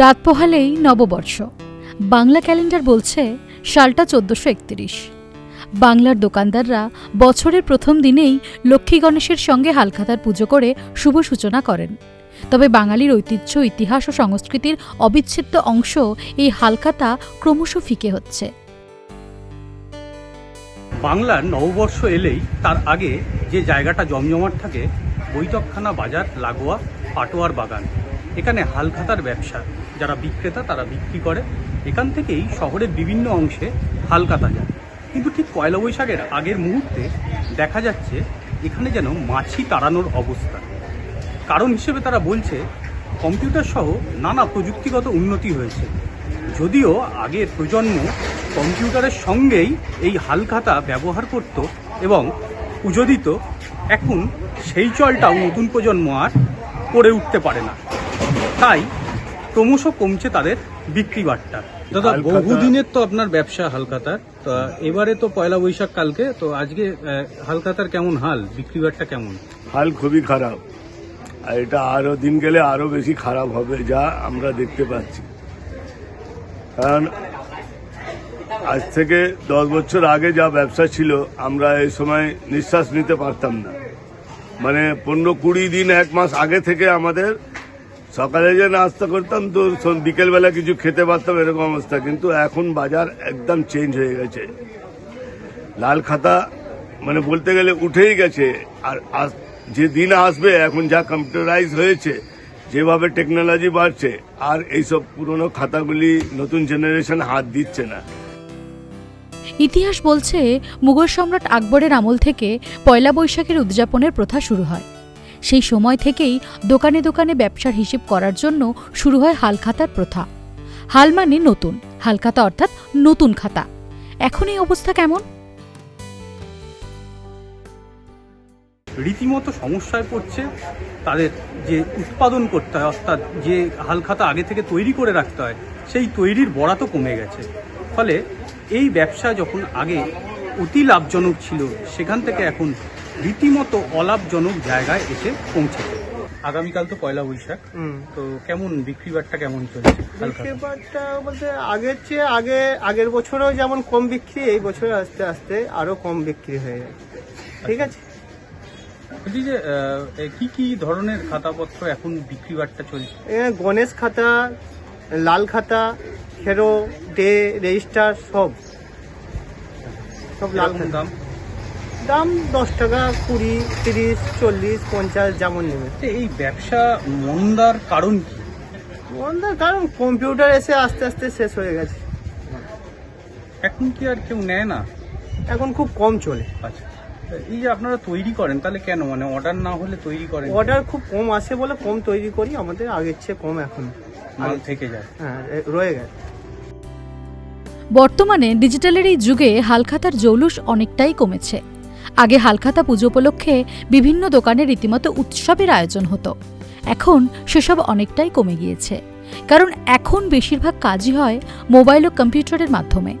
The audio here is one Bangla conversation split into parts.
রাত পোহালেই নববর্ষ। বাংলা ক্যালেন্ডার বলছে সালটা চোদ্দশো একত্রিশ। বাংলার দোকানদাররা বছরের প্রথম দিনেই লক্ষ্মী গণেশের সঙ্গে হালখাতার পুজো করে শুভ সূচনা করেন। তবে বাঙালির ঐতিহ্য, ইতিহাস ও সংস্কৃতির অবিচ্ছেদ্য অংশ এই হালখাতা ক্রমশ ফিকে হচ্ছে। বাংলার নববর্ষ এলেই তার আগে যে জায়গাটা জমজমাট থাকে, বৈঠকখানা বাজার, লাগোয়া, পাটোয়ার বাগান। এখানে হালখাতার ব্যবসা। যারা বিক্রেতা, তারা বিক্রি করে। এখান থেকেই শহরের বিভিন্ন অংশে হালখাতা যায়। কিন্তু ঠিক পয়লা বৈশাখের আগের মুহূর্তে দেখা যাচ্ছে, এখানে যেন মাছি তাড়ানোর অবস্থা। কারণ হিসেবে তারা বলছে, কম্পিউটার সহ নানা প্রযুক্তিগত উন্নতি হয়েছে। যদিও আগের প্রজন্ম কম্পিউটারের সঙ্গেই এই হালখাতা ব্যবহার করত এবং পুজো দিত, এখন সেই চলটাও নতুন প্রজন্ম আর করে উঠতে পারে না। তাই ক্রমশ কমছে তাদের বিক্রি বাট্টা। দাদা বহুদিনের তো আপনার ব্যবসা হালকাতার তো এবারে তো পয়লা বৈশাখ কালকে তো আজকে আহ, হালখাতার কেমন হাল? বিক্রি বাট্টা কেমন? হাল খুবই খারাপ। আর এটা আরও দিন গেলে আরও বেশি খারাপ হবে যা আমরা দেখতে পাচ্ছি। কারণ আজ থেকে দশ বছর আগে যা ব্যবসা ছিল আমরা এই সময় নিঃশ্বাস নিতে পারতাম না। মানে পনেরো কুড়ি দিন এক মাস আগে থেকে আমাদের সকালে যে নাস্তা করতাম তো বিকেলবেলা কিছু খেতে পারতাম, এরকম অবস্থা। কিন্তু এখন বাজার একদম চেঞ্জ হয়ে গেছে। লাল খাতা মানে বলতে গেলে উঠেই গেছে। আর যে দিন আসবে, এখন যা কম্পিউটারাইজ হয়েছে, যেভাবে টেকনোলজি বাড়ছে, আর এইসব পুরনো খাতাগুলি নতুন জেনারেশন হাত দিচ্ছে না। ইতিহাস বলছে, মুঘল সম্রাট আকবরের আমল থেকে পয়লা বৈশাখের উদযাপনের প্রথা শুরু হয়। সেই সময় থেকেই দোকানে দোকানে ব্যবসার হিসেব করার জন্য শুরু হয় হালখাতার প্রথা। হাল মানে নতুন, হালখাতা অর্থাৎ নতুন খাতা। এখন এই অবস্থা কেমন? রীতিমতো সমস্যায় পড়ছে, তাদের যে উৎপাদন করতে হয়, অর্থাৎ যে হালখাতা আগে থেকে তৈরি করে রাখতে হয়, সেই তৈরির বরাতও কমে গেছে। ফলে এই ব্যবসা যখন আগে অতি লাভজনক ছিল, সেখান থেকে এখন রীতিমতো অলাভজনক জায়গায় এসে পৌঁছেছে। আগামীকাল তো পয়লা বৈশাখ। তো কেমন বিক্রি বাট্টা কেমন চলছে হালখাতা ব্যাপারটা বলতে আগের চেয়ে আগে আগের বছরও যেমন কম বিক্রি এই বছর আস্তে আস্তে আরও কম বিক্রি হয়ে যায় ঠিক আছে? বলছি যে কি কি ধরনের খাতাপত্র এখন বিক্রি বাট্টা চলছে? গণেশ খাতা লাল খাতা খেরো ডে রেজিস্টার সব। সব লাল খাতা। দাম? দাম দশ টাকা কুড়ি তিরিশ চল্লিশ পঞ্চাশ যেমন নেবে। তো এই ব্যবসা মন্দার কারণ কি? মন্দার কারণ কম্পিউটার এসে আস্তে আস্তে শেষ হয়ে গেছে। এখন কি আর কেউ নেয় না? এখন খুব কম চলে। আচ্ছা। এই যে আপনারা তৈরি করেন তাহলে কেন? মানে অর্ডার না হলে তৈরি করেন অর্ডার খুব কম আসে বলে কম তৈরি করি আমাদের আগের চেয়ে কম এখন। মাল থেকে যায়। হ্যাঁ রয়ে গেছে। বর্তমানে ডিজিটালের এই যুগে হালখাতার জৌলুস অনেকটাই কমেছে। আগে হালখাতা পুজো উপলক্ষে বিভিন্ন দোকানে রীতিমতো উৎসবের আয়োজন হতো। এখন সেসব অনেকটাই কমে গিয়েছে। কারণ এখন বেশিরভাগ কাজই হয় মোবাইল ও কম্পিউটারের মাধ্যমে।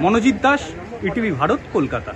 মনোজিৎ দাস, ইটিভি ভারত, কলকাতা।